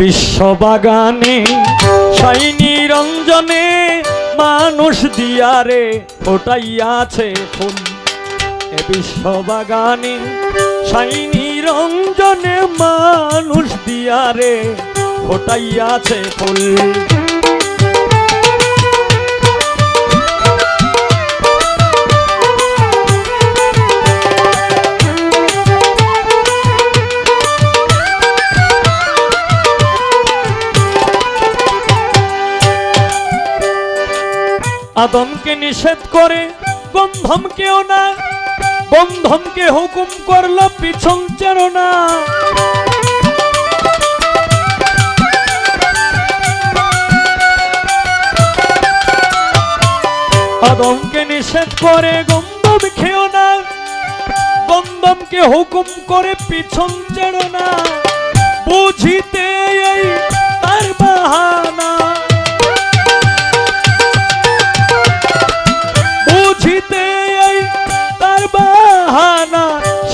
বিশ্ববাগানে সাইনি রঞ্জনে মানুষ দিয়ারে ফোটাইয়াছে ফুল। এ বিশ্ববাগানে সাইনি রঞ্জনে মানুষ দিয়ারে আছে ফুল। আদমকে নিষেধ করে গন্ধম কেও না। গন্ধমকে হুকুম করল, পিছন চেরো না। আদমকে নিষেধ করে, গন্ধম খেও না। গন্ধমকে হুকুম করে, পিছন চেরো না। বুঝিতে তার বাহানা।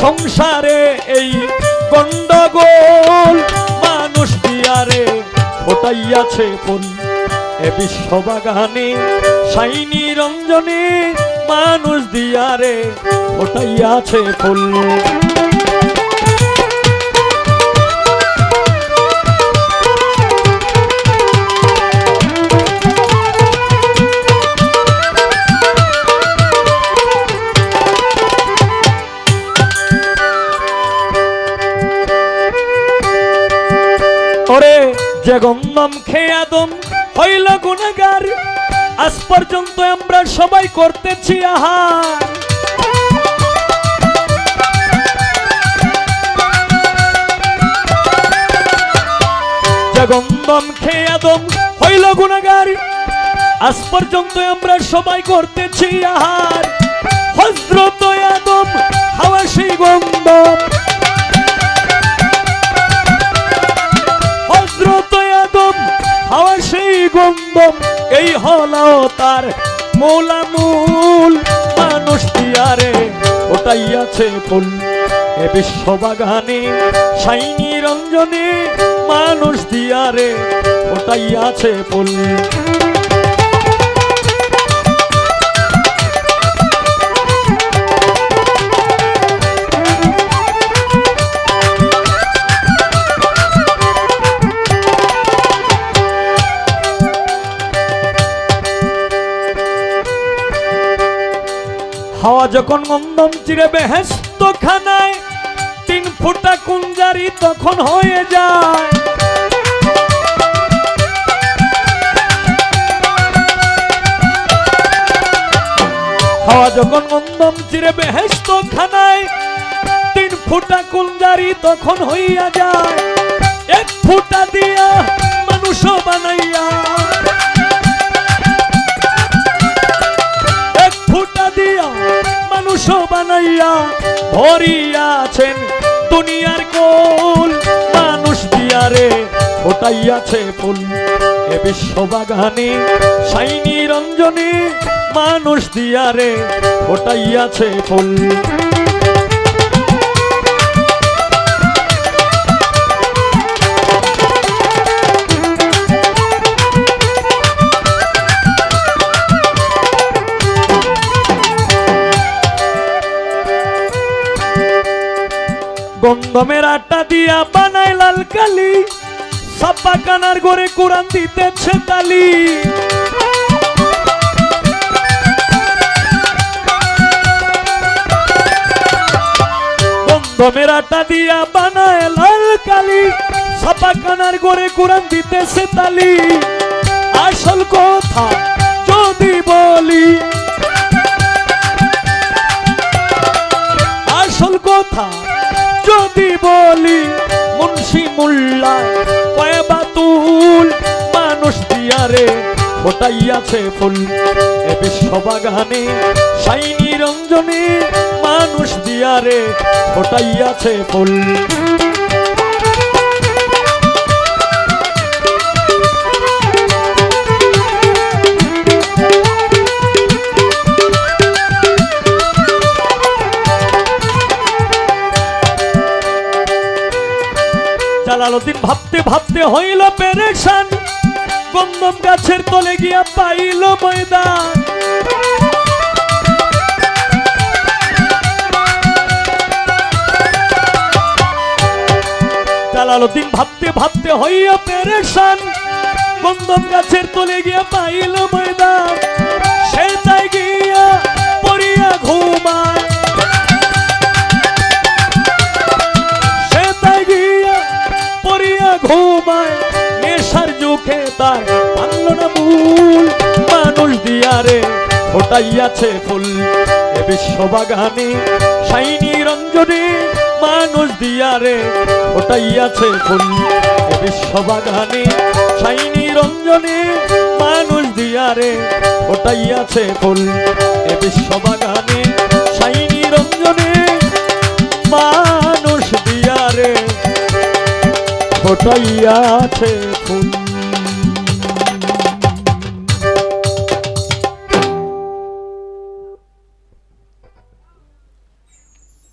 সংসারে এই গন্ডগোল মানুষ দিয়ারে ফোটাইয়াছে ফুল। এ বিশ্ববাগানে সাইনি রঞ্জনে মানুষ দিয়ারে ফোটাইয়াছে ফুল। যে গন্ধম খেয়ে আদম হইল গুণাগার। আজ পর্যন্ত আমরা সবাই করতেছি আহার। যে গন্ধম খেয়ে আদম হইল গুণাগার। আজ পর্যন্ত আমরা সবাই করতেছি আহার। হজরত আদম হাওয়া সেই গন্ধম গন্ধম এই হলো তার মূলামূল মানুষ দিয়ারে। ওটাইয়াছে ফুল, এ বিশ্ববাগানে সাইনি রঞ্জনে মানুষ দিয়ারে। ওটাইয়াছে ফুল। হাওয়া যখন গন্ধম চিরে বেহেস্ত খানায় তিন ফুটা কুঞ্জারি তখন হয়ে যায়। হাওয়া যখন গন্ধম চিরে বেহেস্ত খানায় তিন ফুটা কুঞ্জারি তখন হইয়া যায়। এক ফুটা দিয়া মানুষ বানাইয়া বানাইয়া ভরিয়াছেন দুনিয়ার কোল। মানুষ দিয়ারে ফোটাইয়াছে ফুল। এ বিশ্ব বাগানে সাইনি রঞ্জনে মানুষ দিয়ারে ফোটাইয়াছে ফুল। গন্ধমের আটা দিয়া বানায় লাল কালি। সাপা কানার গড়ে কোরআন দিতেছে তালি। গন্ধমের আটা দিয়া বানায় লাল কালি। সাপা কানার গড়ে কোরআন দিতেছে তালি। আসল কথা যদি বলি। আসল কথা বলি মুন্সি মুল্লা কয়ে তুল, মানুষ দিয়ারে ফোটাইয়াছে ফুল। এ বিশ্ববাগানে সাইনি রঞ্জনে মানুষ দিয়ারে ফোটাইয়াছে ফুল। জালালউদ্দিন ভাবতে ভাবতে হইল পেরেশান। গন্ধম গাছের তলে গিয়া পাইল ময়দান। জালালউদ্দিন ভাবতে ভাবতে হইয়া পেরেশান। গন্ধম গাছের তলে গিয়া পাইল ময়দান। সে তাই গিয়া পড়িয়া ঘুমায়। ফোটাইয়াছে ফুল। এ বিশ্ববাগানে সাইনি রঞ্জনে মানুষ দিয়ারে ফোটাইয়াছে ফুল। এ বিশ্ববাগানে সাইনি রঞ্জনে মানুষ দিয়ারে ফোটাইয়াছে ফুল। এ বিশ্ববাগানে সাইনি রঞ্জনে মানুষ দিয়ারে ফোটাইয়াছে ফুল।